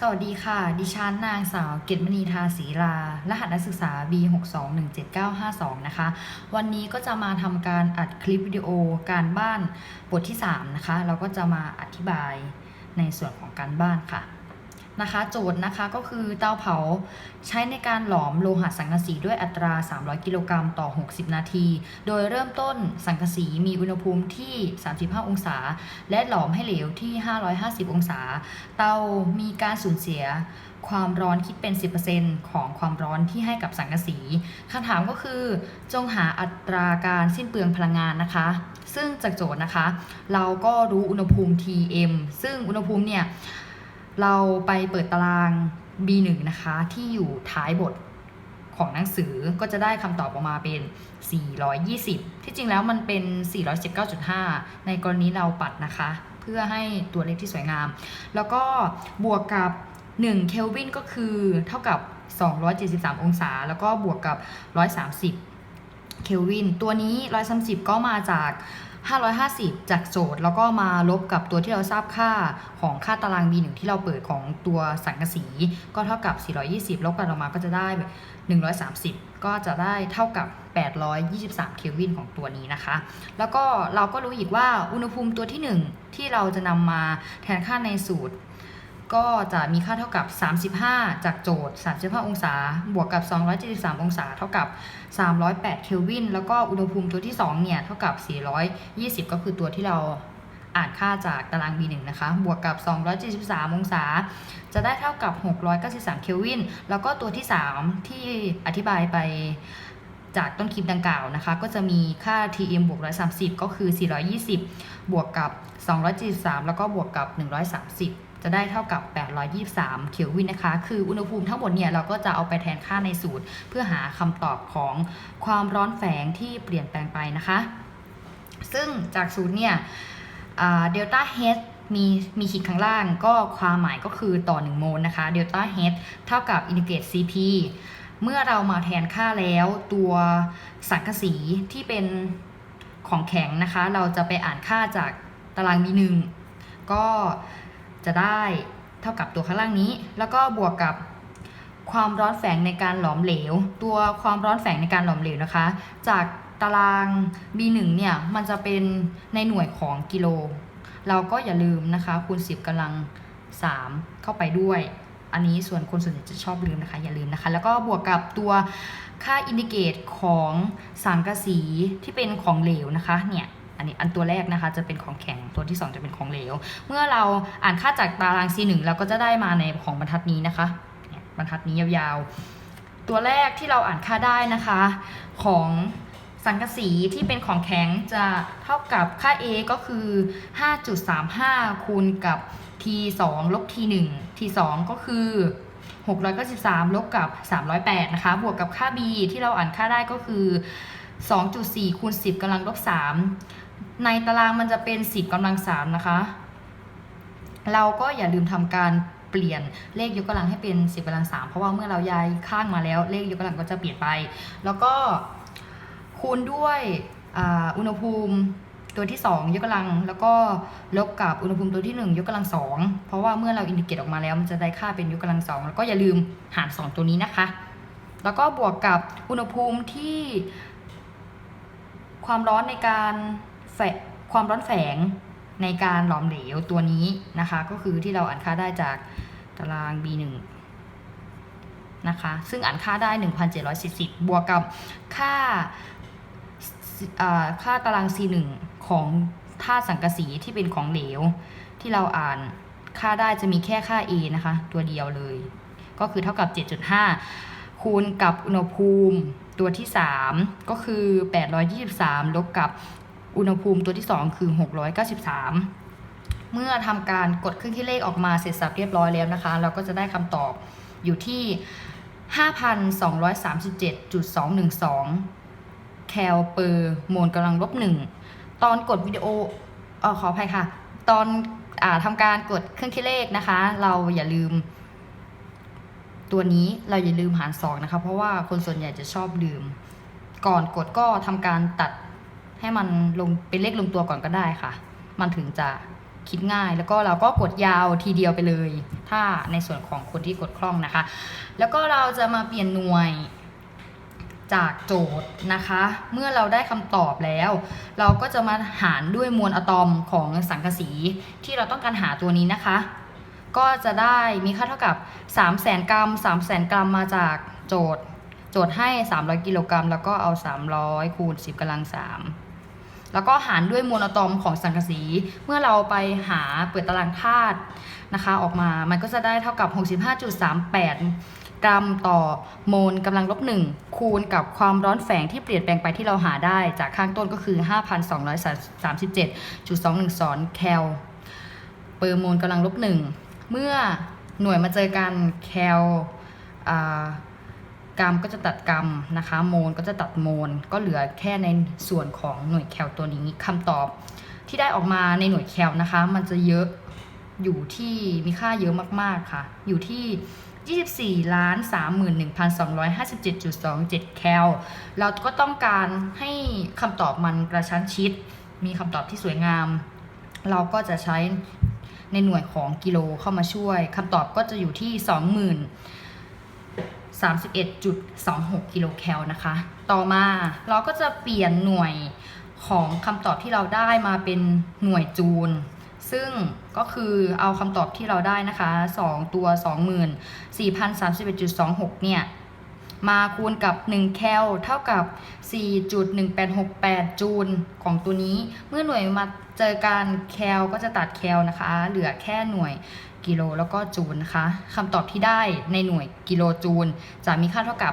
สวัสดีค่ะ ดิฉันนางสาวเกตมณีทาศีลา รหัสนักศึกษา B6217952 นะคะ วันนี้ก็จะมาทำการอัดคลิปวิดีโอการบ้านบทที่ 3 นะคะ เราก็จะมาอธิบายในส่วนของการบ้านค่ะ นะคะ โจทย์นะคะก็คือเตาเผาใช้ในการหลอมโลหะสังกะสีด้วยอัตรา 300 กิโลกรัมต่อ 60 นาที โดยเริ่มต้นสังกะสีมีอุณหภูมิที่ 35 องศา และหลอมให้เหลวที่ 550 องศา เตามีการสูญเสียความร้อนคิดเป็น 10%ของความร้อนที่ให้กับสังกะสีคำถามก็คือจงหาอัตราการสิ้นเปลืองพลังงานนะคะ ซึ่งจากโจทย์นะคะ เราก็รู้อุณหภูมิ Tm ซึ่งอุณหภูมิเนี่ย เราไปเปิดตาราง B1 นะคะ ที่อยู่ท้ายบทของหนังสือก็จะได้คำตอบออกมาเป็น 420 ที่จริงแล้วมันเป็น 419.5 ในกรณีเราปัดนะคะ เพื่อให้ตัวเลขที่สวยงาม แล้วก็บวกกับ1เคลวินก็คือเท่ากับ 273 องศา แล้วก็บวกกับ 130 เคลวิน ตัวนี้ 130 ก็มาจาก 550 จากโจทย์แล้วก็มาลบกับตัวที่เราทราบค่าของค่าตาราง B1 ที่เราเปิดของตัวสังกะสี ก็เท่ากับ 420 ลบกันออกมาก็จะได้ 130 ก็จะได้เท่ากับ 823 เคลวินของตัวนี้นะคะ แล้วก็เราก็รู้อีกว่าอุณหภูมิตัวที่ 1 ที่เราจะนำมาแทนค่าในสูตร ก็จะมีค่าเท่ากับ 35 จากโจทย์ 35 องศา บวกกับ 273 องศา เท่ากับ 308 เคลวิน แล้วก็อุณหภูมิตัวที่ 2 เนี่ย เท่ากับ 420 ก็คือตัวที่เราอ่านค่าจากตาราง B1 นะคะ บวกกับ 273 องศา จะได้เท่ากับ 693 เคลวิน แล้วก็ตัวที่ 3 ที่อธิบายไปจากต้นคลิปดังกล่าวนะคะ ก็จะมีค่า Tm บวก 130 ก็คือ 420 บวกกับ 273 แล้วก็บวกกับ 130 จะได้เท่ากับ 823 เคลวินนะคะ คืออุณหภูมิทั้งหมดเนี่ยเราก็จะเอาไปแทนค่าในสูตร เพื่อหาคำตอบของความร้อนแฝงที่เปลี่ยนแปลงไปนะคะ ซึ่งจากสูตรเนี่ยเดลต้าเฮดมีมีขีดข้างล่างก็ความหมายก็คือต่อ 1 โมลนะคะเดลต้าเฮดเท่ากับอินทิเกรต CP เมื่อเรามาแทนค่าแล้วตัวสังกะสีที่เป็นของแข็งนะคะ เราจะไปอ่านค่าจากตาราง B1 ก็ จะได้เท่ากับตัวข้างล่างนี้ แล้วก็บวกกับความร้อนแฝงในการหลอมเหลว ตัวความร้อนแฝงในการหลอมเหลวนะคะ จากตาราง B1 เนี่ย มันจะเป็นในหน่วยของกิโล เราก็อย่าลืมนะคะ คูณ 10กำลัง 3 เข้าไปด้วย อันนี้ส่วนคนส่วนใหญ่จะชอบลืมนะคะ อย่าลืมนะคะ แล้วก็บวกกับตัวค่าอินดิเกตของสังกะสีที่เป็นของเหลวนะคะ เนี่ย อันนี้อันตัวแรกนะคะจะเป็นของแข็งตัวที่ 2 จะเป็นของเหลว เมื่อเราอ่านค่าจากตาราง C1 เราก็จะได้มาในของบรรทัดนี้นะคะบรรทัดนี้ยาวๆ ตัวแรกที่เราอ่านค่าได้นะคะ ของสังกะสีที่เป็นของแข็งจะเท่ากับค่า A ก็คือ 5.35 คูณกับ T 2 ลบ T 1 T 2 ก็คือ693 ลบกับ 308 นะคะ บวกกับค่า B ที่เราอ่านค่าได้ก็คือ 2.4 คูณ 10กำลังลบ 3 ในตารางมันจะเป็น 10กำลัง3นะคะ เราก็อย่าลืมทำการเปลี่ยนเลขยกกำลังให้เป็น 10กำลัง3เพราะว่าเมื่อเราย้ายข้างมาแล้วเลขยกกำลังก็จะเปลี่ยนไป แล้วก็คูณด้วยอ,อุณหภูมิตัวที่ 2 ยกกำลัง แล้วก็ลบกับอุณหภูมิตัวที่ 1 ยกกำลัง 2 เพราะว่าเมื่อเราอินดิเกตออกมาแล้ว มันจะได้ค่าเป็นยกกำลัง 2 แล้วก็อย่าลืมหาร 2 ตัวนี้นะคะ แล้วก็บวกกับอุณหภูมิที่ความร้อนในการ ความร้อนแฝงในการหลอมเหลวตัวนี้นะคะ ก็คือที่เราอ่านค่าได้จากตาราง B1 นะคะ ซึ่งอ่านค่าได้ 1,740 บวกกับค่าอ่าค่าตาราง C1 ของธาตุสังกะสีที่เป็นของเหลว ที่เราอ่านค่าได้จะมีแค่ค่า A นะคะ ตัวเดียวเลย ก็คือเท่ากับ 7.5 คูณกับอุณหภูมิตัวที่ 3 ก็คือ 823 ลบกับ อุณหภูมิตัวที่ 2 คือ 693 เมื่อทำการกดเครื่องคิดเลขออกมาเสร็จสับเรียบร้อยแล้วนะคะ เราก็จะได้คำตอบอยู่ที่ 5,237.212 แคลเปอร์โมลกำลังลบหนึ่งตอนกดวิดีโอออขออภัยค่ะ ตอนอทำการกดเครื่องคิดเลขนะคะ เราอย่าลืม ตัวนี้เราอย่าลืมหารสองนะคะ เพราะว่าคนส่วนใหญ่จะชอบลืม ก่อนกดก็ทำการตัด ให้มันลงเป็นเลขลงตัวก่อนก็ได้ค่ะ มันถึงจะคิดง่าย แล้วก็เราก็กดยาวทีเดียวไปเลย ถ้าในส่วนของคนที่กดคล่องนะคะ แล้วก็เราจะมาเปลี่ยนหน่วยจากโจทย์นะคะ เมื่อเราได้คำตอบแล้ว เราก็จะมาหารด้วยมวลอะตอมของสังกะสีที่เราต้องการหาตัวนี้นะคะ ก็จะได้มีค่าเท่ากับ 3 0 0แสนกรัม 3 0 0แสนกรัมมาจากโจทย์ โจทย์ให้ 300 กิโลกรัม แล้วก็เอา 300 คูณ 10กำลัง 3 แล้วก็หารด้วยมวลอะตอมของสังกะสี เมื่อเราไปหาเปิดตารางธาตุนะคะ ออกมา มันก็จะได้เท่ากับ 65.38 กรัมต่อโมลกำลังลบ1คูณกับความร้อนแฝงที่เปลี่ยนแปลงไปที่เราหาได้ จากข้างต้นก็คือ 5,237.212แคลเปอร์โมลกำลังลบหนึ่งเมื่อหน่วยมาเจอกันแคลอ่า กรัมก็จะตัดกรัมนะคะ โมลก็จะตัดโมลก็เหลือแค่ในส่วนของหน่วยแคลตัวนี้คำตอบที่ได้ออกมาในหน่วยแคลนะคะ มันจะเยอะอยู่ที่มีค่าเยอะมากๆค่ะ อยู่ที่ 24ล้าน31,257.27 แคล เราก็ต้องการให้คำตอบมันกระชั้นชิด มีคำตอบที่สวยงาม เราก็จะใช้ในหน่วยของกิโลเข้ามาช่วยคำตอบก็จะอยู่ที่ 20,000 31.26 กิโลแคลนะคะ ต่อมาเราก็จะเปลี่ยนหน่วยของคำตอบที่เราได้มาเป็นหน่วยจูล ซึ่งก็คือเอาคำตอบที่เราได้นะคะ 2 ตัว 24,031.26 เนี่ย มาคูณกับ 1 แคลเท่ากับ 4.1868 จูลของตัวนี้ เมื่อหน่วยมาเจอการแคลก็จะตัดแคลนะคะ เหลือแค่หน่วย กิโลแล้วก็จูลนะคะคำตอบที่ได้ในหน่วยกิโลจูล จะมีค่าเท่ากับ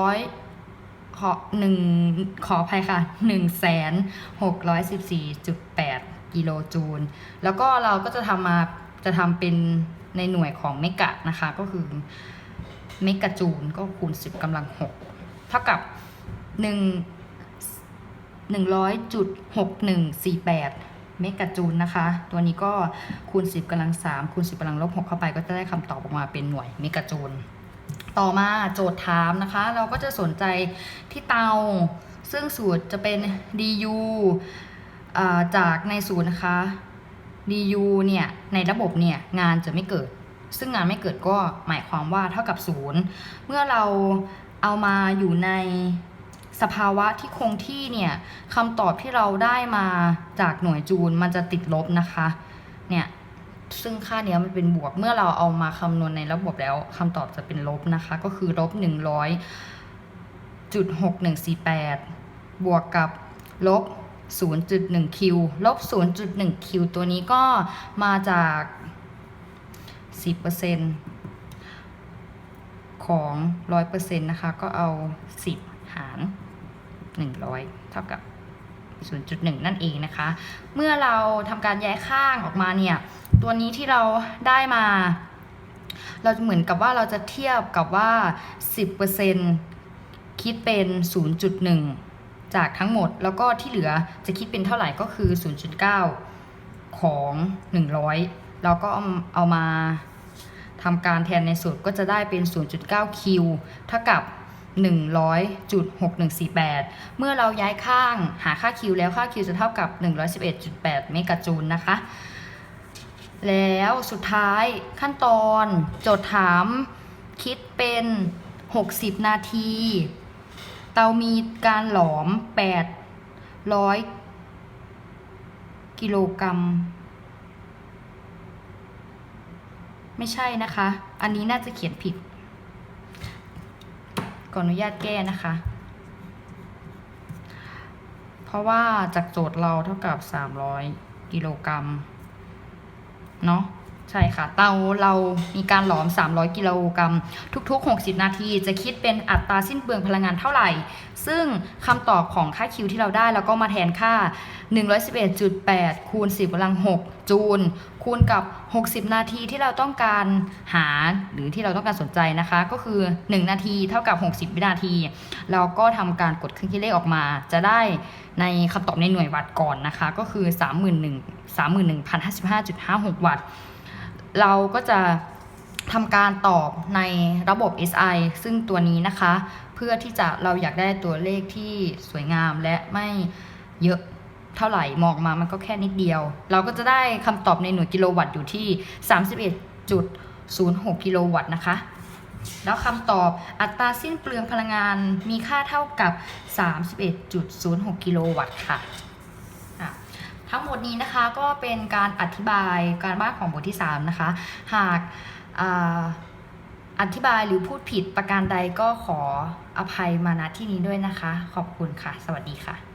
100ขอหนึ่งขออภัยค่ะ1 6 1 4 8กิโลจูล แล้วก็เราก็จะทำมาจะทำเป็นในหน่วยของเมกะนะคะ ก็คือเมกะจูลก็คูณ10กำลัง6เท่ากับ1 100.6148 เมกะจูลนะคะ ตัวนี้ก็คูณ 10กำลัง3คูณ 10กำลังลบ6เข้าไปก็จะได้คำตอบออกมาเป็นหน่วยเมกะจูล ต่อมาโจทย์ถามนะคะ เราก็จะสนใจที่เตา ซึ่งสูตรจะเป็น du อ่าจากในสูตรนะคะ du เนี่ยในระบบเนี่ยงานจะไม่เกิด ซึ่งงานไม่เกิดก็หมายความว่าเท่ากับศูนย์เมื่อเราเอามาอยู่ใน สภาวะที่คงที่เนี่ยคำตอบที่เราได้มาจากหน่วยจูลมันจะติดลบนะคะ เนี่ยซึ่งค่าเนี้ยมันเป็นบวกเมื่อเราเอามาคำนวณในระบบแล้วคำตอบจะเป็นลบนะคะ ก็คือลบหนึ่งร้อยจุดหกหนึ่งสี่แปดบวกกับลบ0.1คิวลบ 0.1คิวตัวนี้ก็มาจาก 10%ของ 100%นะคะ ก็เอา 10 หาร 100 เท่ากับ 0.1 นั่นเองนะคะ เมื่อเราทำการย้ายข้างออกมาเนี่ย ตัวนี้ที่เราได้มา เราเหมือนกับว่าเราจะเทียบกับว่า 10%คิดเป็น 0.1 จากทั้งหมด แล้วก็ที่เหลือจะคิดเป็นเท่าไหร่ก็คือ 0.9 ของ 100 เราก็เอาเอามาทำการแทนในสูตรก็จะได้เป็น 0.9คิวเท่ากับ 100.6148 เมื่อเราย้ายข้างหาค่าคิวแล้วค่าคิวจะเท่ากับ 111.8 เมกะจูลนะคะ แล้วสุดท้ายขั้นตอนโจทย์ถามคิดเป็น 60 นาที เตามีการหลอม 800 กิโลกรัม ไม่ใช่นะคะ อันนี้น่าจะเขียนผิด ขออนุญาตแก้นะคะ เพราะว่าจากโจทย์เราเท่ากับ 300 กิโลกรัมเนาะ ใช่ค่ะเตาเรามีการหลอม 300 กิโลกรัมทุก ๆ 60 นาที จะคิดเป็นอัตราสิ้นเปลืองพลังงานเท่าไหร่ ซึ่งคำตอบของค่าคิวที่เราได้แล้วก็มาแทนค่า 111.8 คูณ 10กำลัง 6 จูล คูณกับ 60 นาทีที่เราต้องการหาหรือที่เราต้องการสนใจนะคะ ก็คือ 1 นาทีเท่ากับ 60 วินาที เราก็ทำการกดเครื่องคิดเลขออกมา จะได้ในคำตอบในหน่วยวัตต์ก่อนนะคะ ก็คือ 31 31,055.56 วัตต์ เราก็จะทำการตอบในระบบ SI ซึ่งตัวนี้นะคะ เพื่อที่จะเราอยากได้ตัวเลขที่สวยงามและไม่เยอะเท่าไหร่มองมามันก็แค่นิดเดียว เราก็จะได้คำตอบในหน่วยกิโลวัตต์อยู่ที่ 31.06 กิโลวัตต์นะคะ แล้วคำตอบอัตราสิ้นเปลืองพลังงานมีค่าเท่ากับ 31.06 กิโลวัตต์ค่ะอะ ทั้งหมดนี้นะคะก็เป็นการอธิบายการบ้านของบทที่ 3 นะคะ หากอ่าอธิบายหรือพูดผิดประการใดก็ขออภัยมาณที่นี้ด้วยนะคะ ขอบคุณค่ะ สวัสดีค่ะ